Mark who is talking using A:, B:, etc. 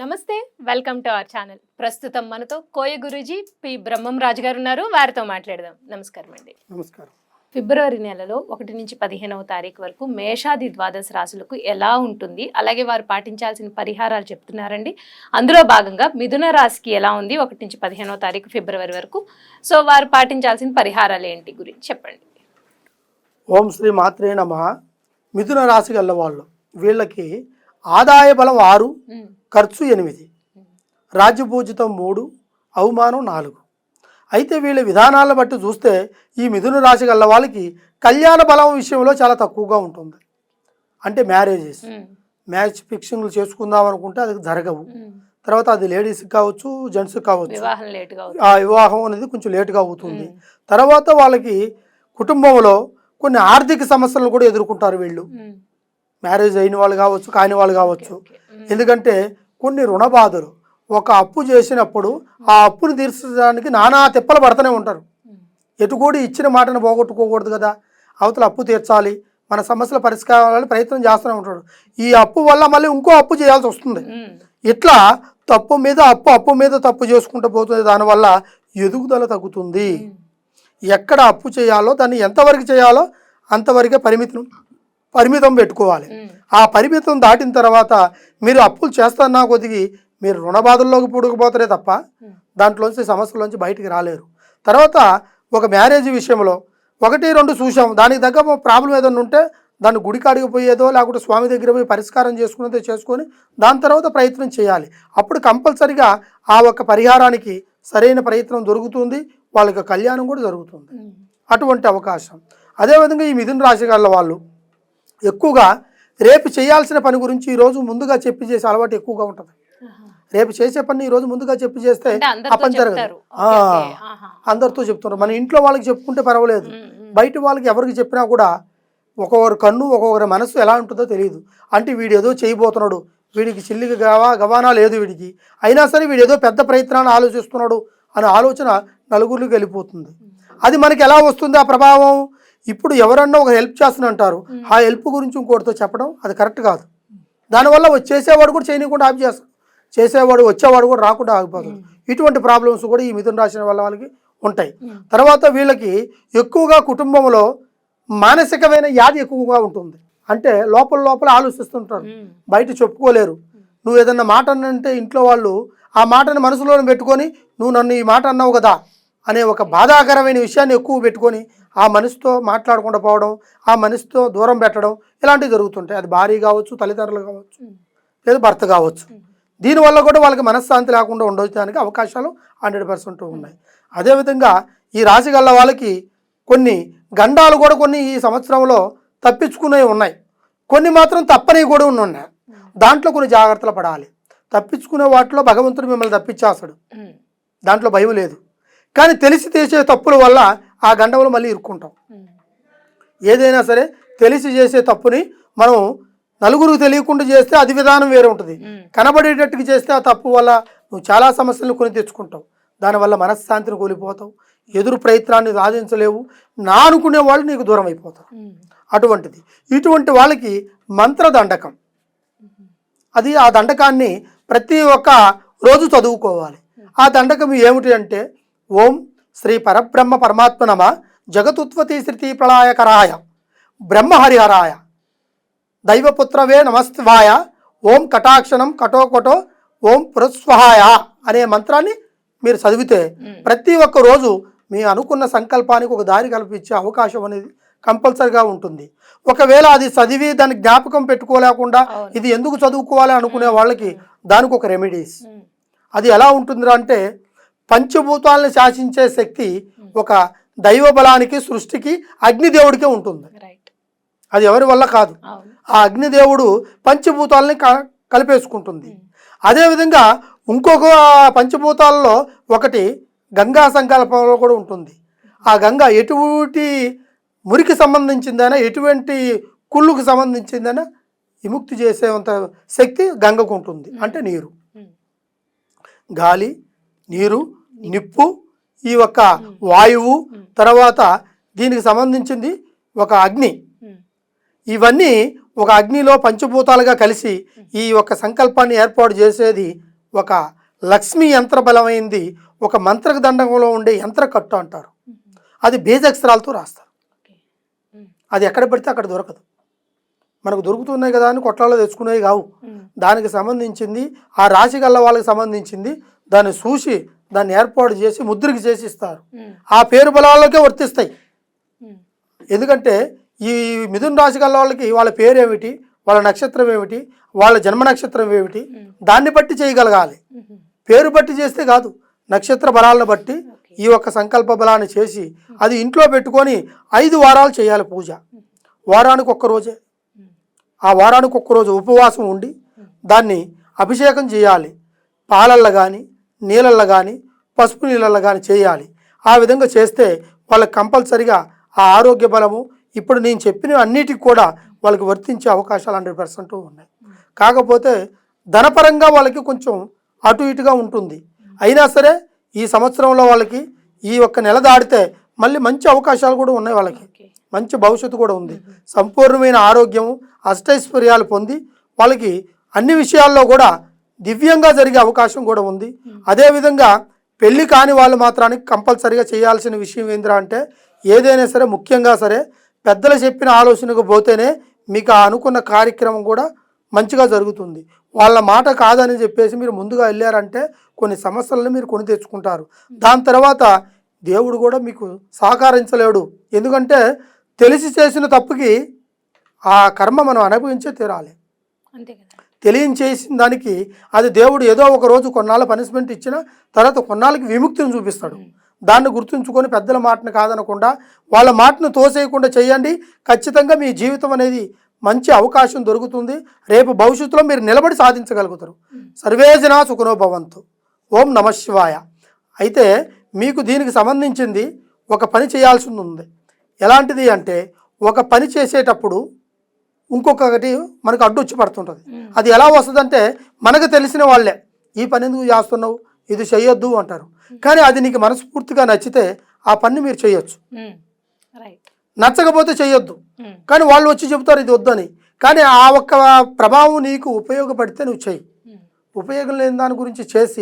A: నమస్తే welcome to our channel. ప్రస్తుతం మనతో కోయ గురూజీ పి బ్రహ్మం రాజు గారు ఉన్నారు వారితో మాట్లాడదాం. నమస్కారం అండి.
B: నమస్కారం.
A: ఫిబ్రవరి నెలలో ఒకటి నుంచి పదిహేనవ తారీఖు వరకు మేషాది ద్వాదశ రాశులకు ఎలా ఉంటుంది అలాగే వారు పాటించాల్సిన పరిహారాలు చెప్తున్నారండి. అందులో భాగంగా మిథున రాశికి ఎలా ఉంది ఒకటి నుంచి పదిహేనవ తారీఖు ఫిబ్రవరి వరకు. సో వారు పాటించాల్సిన పరిహారాలు ఏంటి గురించి చెప్పండి.
B: ఓం శ్రీ మాత్రే నమ. మిథున రాశి గల వాళ్ళు వీళ్ళకి ఆదాయ బలం ఆరు ఖర్చు ఎనిమిది రాజ్యపూజితం మూడు అవమానం నాలుగు. అయితే వీళ్ళ విధానాలను బట్టి చూస్తే ఈ మిథున రాశి గల వాళ్ళకి కళ్యాణ బలం విషయంలో చాలా తక్కువగా ఉంటుంది. అంటే మ్యారేజెస్. మ్యాచ్ ఫిక్సింగ్లు చేసుకుందాం అనుకుంటే అది జరగవు. తర్వాత అది లేడీస్కి కావచ్చు జెంట్స్కి కావచ్చు. ఆ వివాహం అనేది కొంచెం లేటుగా అవుతుంది. తర్వాత వాళ్ళకి కుటుంబంలో కొన్ని ఆర్థిక సమస్యలను కూడా ఎదుర్కొంటారు వీళ్ళు. మ్యారేజ్ అయిన వాళ్ళు కావచ్చు కాని వాళ్ళు కావచ్చు. ఎందుకంటే కొన్ని రుణ బాధలు ఒక అప్పు చేసినప్పుడు ఆ అప్పును తీర్చడానికి నానా తిప్పలు పడుతూనే ఉంటారు.
A: ఉమ్,
B: ఎటు కూడా ఇచ్చిన మాటను పోగొట్టుకోకూడదు కదా. అవతల అప్పు తీర్చాలి మన సమస్యల పరిష్కారాలని ప్రయత్నం చేస్తూనే ఉంటాడు. ఈ అప్పు వల్ల మళ్ళీ ఇంకో అప్పు చేయాల్సి వస్తుంది. ఇట్లా తప్పు మీద అప్పు అప్పు మీద తప్పు చేసుకుంటూ పోతుంది. దానివల్ల ఎదుగుదల తగ్గుతుంది. ఎక్కడ అప్పు చేయాలో దాన్ని ఎంతవరకు చేయాలో అంతవరకే పరిమితం పరిమితం పెట్టుకోవాలి. ఆ పరిమితం దాటిన తర్వాత మీరు అప్పులు చేస్తున్నా కొద్దిగి మీరు రుణ బాధల్లోకి పుడుకుపోతారే తప్ప. దాంట్లోంచి సమస్యలోంచి బయటికి రాలేరు. తర్వాత ఒక మ్యారేజ్ విషయంలో ఒకటి రెండు చూసాం దానికి తగ్గ ప్రాబ్లం ఏదైనా ఉంటే దాన్ని గుడికాడికి పోయేదో లేకుంటే స్వామి దగ్గర పోయి పరిష్కారం చేసుకునేదో చేసుకొని దాని తర్వాత ప్రయత్నం చేయాలి. అప్పుడు కంపల్సరిగా ఆ ఒక్క పరిహారానికి సరైన ప్రయత్నం దొరుకుతుంది. వాళ్ళకి కళ్యాణం కూడా జరుగుతుంది. అటువంటి అవకాశం. అదేవిధంగా ఈ మిథున రాశి వాళ్ళు ఎక్కువగా రేపు చేయాల్సిన పని గురించి ఈరోజు ముందుగా చెప్పి చేసే అలవాటు ఎక్కువగా ఉంటుంది. రేపు చేసే పని ఈరోజు ముందుగా చెప్పి చేస్తే ఆ పని జరగదు. అందరితో చెప్తున్నారు. మన ఇంట్లో వాళ్ళకి చెప్పుకుంటే పర్వాలేదు. బయట వాళ్ళకి ఎవరికి చెప్పినా కూడా ఒక్కొక్కరి కన్ను ఒక్కొక్కరి మనసు ఎలా ఉంటుందో తెలియదు. అంటే వీడు ఏదో చేయబోతున్నాడు. వీడికి చిల్లికి గవా గవానా లేదు వీడికి. అయినా సరే వీడు ఏదో పెద్ద ప్రయత్నాన్ని ఆలోచిస్తున్నాడు అనే ఆలోచన నలుగురికి వెళ్ళిపోతుంది. అది మనకి ఎలా వస్తుంది ఆ ప్రభావం? ఇప్పుడు ఎవరన్నా ఒక హెల్ప్ చేస్తున్నంటారు ఆ హెల్ప్ గురించి ఇంకోటితో చెప్పడం అది కరెక్ట్ కాదు. దానివల్ల చేసేవాడు కూడా చేయనీయకుండా ఆపి చేస్తాడు చేసేవాడు వచ్చేవాడు కూడా రాకుండా ఆగిపోతాడు. ఇటువంటి ప్రాబ్లమ్స్ కూడా ఈ మిథున రాసిన వల్ల వాళ్ళకి ఉంటాయి. తర్వాత వీళ్ళకి ఎక్కువగా కుటుంబంలో మానసికమైన వ్యాధి ఎక్కువగా ఉంటుంది. అంటే లోపల లోపల ఆలోచిస్తుంటారు. బయట చెప్పుకోలేరు. నువ్వు ఏదన్నా మాట అన్నంటే ఇంట్లో వాళ్ళు ఆ మాటను మనసులో పెట్టుకొని నువ్వు నన్ను ఈ మాట అన్నావు కదా అనే ఒక బాధాకరమైన విషయాన్ని ఎక్కువ పెట్టుకొని ఆ మనిషితో మాట్లాడకుండా పోవడం ఆ మనిషితో దూరం పెట్టడం ఇలాంటివి జరుగుతుంటాయి. అది భార్య కావచ్చు తల్లిదండ్రులు కావచ్చు. లేదా భర్త కావచ్చు. దీనివల్ల కూడా వాళ్ళకి మనశ్శాంతి లేకుండా ఉండడానికి అవకాశాలు హండ్రెడ్ పర్సెంట్ ఉన్నాయి. అదేవిధంగా ఈ రాశి గల్ల వాళ్ళకి కొన్ని గండాలు కూడా కొన్ని ఈ సంవత్సరంలో తప్పించుకునేవి ఉన్నాయి. కొన్ని మాత్రం తప్పనివి కూడా ఉన్నాయి. దాంట్లో కొన్ని జాగ్రత్తలు పడాలి. తప్పించుకునే వాటిలో భగవంతుడు మిమ్మల్ని తప్పించేస్తాడు. దాంట్లో భయం లేదు. కానీ తెలిసి చేసే తప్పుల వల్ల ఆ గండంలో మళ్ళీ ఇరుక్కుంటాం. ఏదైనా సరే తెలిసి చేసే తప్పుని మనం నలుగురికి తెలియకుండా చేస్తే అది విధానం వేరే ఉంటుంది. కనబడేటట్టుగా చేస్తే ఆ తప్పు వల్ల నువ్వు చాలా సమస్యలను కొని తెచ్చుకుంటావు. దానివల్ల మనశ్శాంతిని కోల్పోతావు. ఎదురు ప్రయత్నాన్ని సాధించలేవు. నా అనుకునే వాళ్ళు నీకు దూరం అయిపోతారు.
A: ఉమ్.
B: అటువంటిది. ఇటువంటి వాళ్ళకి మంత్రదండకం అది ఆ దండకాన్ని ప్రతి ఒక్క రోజు చదువుకోవాలి. ఆ దండకం ఏమిటి అంటే ఓం శ్రీ పరబ్రహ్మ పరమాత్మ నమ జగతుత్పత్తి శృతి ప్రళయకరాయ బ్రహ్మహరిహరాయ దైవపుత్రవే నమస్వాయ ఓం కటాక్షణం కటోకటో ఓం పురస్వహాయ అనే మంత్రాన్ని మీరు చదివితే. ప్రతి ఒక్క రోజు మీ అనుకున్న సంకల్పానికి ఒక దారి కల్పించే అవకాశం అనేది కంపల్సరిగా ఉంటుంది ఒకవేళ అది చదివి దాన్ని జ్ఞాపకం పెట్టుకోలేకుండా. ఇది ఎందుకు చదువుకోవాలి అనుకునే వాళ్ళకి దానికి ఒక రెమెడీస్. అది ఎలా ఉంటుందిరా అంటే పంచభూతాలను శాసించే శక్తి ఒక దైవ బలానికి సృష్టికి అగ్నిదేవుడికే ఉంటుంది. అది ఎవరి వల్ల కాదు. ఆ అగ్నిదేవుడు పంచభూతాలని కలిపేసుకుంటుంది.
A: ఉమ్.
B: అదేవిధంగా ఇంకొక పంచభూతాలలో ఒకటి గంగా సంకల్పంలో కూడా ఉంటుంది. ఆ గంగ ఎటువంటి మురికి సంబంధించిందైనా ఎటువంటి కుళ్ళుకు సంబంధించిందైనా విముక్తి చేసేంత శక్తి గంగకు ఉంటుంది. అంటే నీరు.
A: ఉమ్.
B: గాలి నీరు నిప్పు ఈ యొక్క వాయువు తర్వాత దీనికి సంబంధించింది ఒక అగ్ని. ఇవన్నీ ఒక అగ్నిలో పంచభూతాలుగా కలిసి ఈ యొక్క సంకల్పాన్ని ఏర్పాటు చేసేది ఒక లక్ష్మీ యంత్ర బలమైంది ఒక మంత్రక దండంలో ఉండే యంత్ర కట్టు అంటారు అది బీజాక్షరాలతో రాస్తారు. అది ఎక్కడ పెడితే అక్కడ దొరకదు. మనకు దొరుకుతున్నాయి కదా అని కొట్లాలో తెచ్చుకునేవి కావు. దానికి సంబంధించింది ఆ రాశి గల్ల వాళ్ళకి సంబంధించింది దాన్ని చూసి దాన్ని ఏర్పాటు చేసి ముద్రకి చేసి ఇస్తారు. ఆ పేరు బలాలకే వర్తిస్తాయి. ఎందుకంటే ఈ మిథున రాశి గల వాళ్ళకి వాళ్ళ పేరు ఏమిటి వాళ్ళ నక్షత్రం ఏమిటి వాళ్ళ జన్మ నక్షత్రం ఏమిటి దాన్ని బట్టి చేయగలగాలి. పేరు బట్టి చేస్తే కాదు నక్షత్ర బలాలను బట్టి ఈ ఒక్క సంకల్ప బలాన్ని చేసి అది ఇంట్లో పెట్టుకొని ఐదు వారాలు చేయాలి పూజ. వారానికి ఒక్క రోజే. ఆ వారానికి ఒక్క రోజు ఉపవాసం ఉండి దాన్ని అభిషేకం చేయాలి. పాలల్లో కానీ నీళ్ళల్లో కానీ పసుపు నీళ్ళల్లో కానీ చేయాలి. ఆ విధంగా చేస్తే వాళ్ళకి కంపల్సరిగా ఆ ఆరోగ్య బలము ఇప్పుడు నేను చెప్పిన అన్నిటికి కూడా వాళ్ళకి వర్తించే అవకాశాలు హండ్రెడ్ పర్సెంట్ ఉన్నాయి. కాకపోతే ధనపరంగా వాళ్ళకి కొంచెం అటు ఇటుగా ఉంటుంది. అయినా సరే ఈ సంవత్సరంలో వాళ్ళకి ఈ ఒక్క నెల దాడితే మళ్ళీ మంచి అవకాశాలు కూడా ఉన్నాయి వాళ్ళకి. మంచి భవిష్యత్తు కూడా ఉంది. సంపూర్ణమైన ఆరోగ్యము అష్టైశ్వర్యాలు పొంది వాళ్ళకి అన్ని విషయాల్లో కూడా దివ్యంగా జరిగే అవకాశం కూడా ఉంది. అదేవిధంగా పెళ్ళి కాని వాళ్ళు మాత్రానికి కంపల్సరిగా చేయాల్సిన విషయం ఏంద్రా అంటే ఏదైనా సరే ముఖ్యంగా సరే పెద్దలు చెప్పిన ఆలోచనకు పోతేనే మీకు ఆ అనుకున్న కార్యక్రమం కూడా మంచిగా జరుగుతుంది. వాళ్ళ మాట కాదని చెప్పేసి మీరు ముందుగా వెళ్ళారంటే కొన్ని సమస్యలను మీరు కొని తెచ్చుకుంటారు. దాని తర్వాత దేవుడు కూడా మీకు సహకరించలేడు. ఎందుకంటే తెలిసి చేసిన తప్పుకి ఆ కర్మ మనం అనుభవించే తీరాలి.
A: అంతే
B: తెలియచేసిన దానికి అది దేవుడు ఏదో ఒక రోజు కొన్నాళ్ళ పనిష్మెంట్ ఇచ్చిన తర్వాత కొన్నాళ్ళకి విముక్తిని చూపిస్తాడు. దాన్ని గుర్తుంచుకొని పెద్దల మాటను కాదనకుండా వాళ్ళ మాటను తోసేయకుండా చేయండి. ఖచ్చితంగా మీ జీవితం అనేది మంచి అవకాశం దొరుకుతుంది. రేపు భవిష్యత్తులో మీరు నిలబడి సాధించగలుగుతారు. సర్వేజన సుఖనోభవంతు ఓం నమ శివాయ. అయితే మీకు దీనికి సంబంధించింది ఒక పని చేయాల్సి ఉంది. ఎలాంటిది అంటే ఒక పని చేసేటప్పుడు ఇంకొకటి మనకు అడ్డు వచ్చి పడుతుంటుంది. అది ఎలా వస్తుందంటే మనకు తెలిసిన వాళ్ళే ఈ పని ఎందుకు చేస్తున్నావు? ఇది చెయ్యొద్దు అంటారు. కానీ అది నీకు మనస్ఫూర్తిగా నచ్చితే ఆ పని మీరు చేయొచ్చు నచ్చకపోతే చేయొద్దు కానీ వాళ్ళు వచ్చి చెబుతారు ఇది వద్దని. కానీ ఆ ఒక్క ప్రభావం నీకు ఉపయోగపడితే నువ్వు
A: ఉమ్.
B: ఉపయోగం లేని దాని గురించి చేసి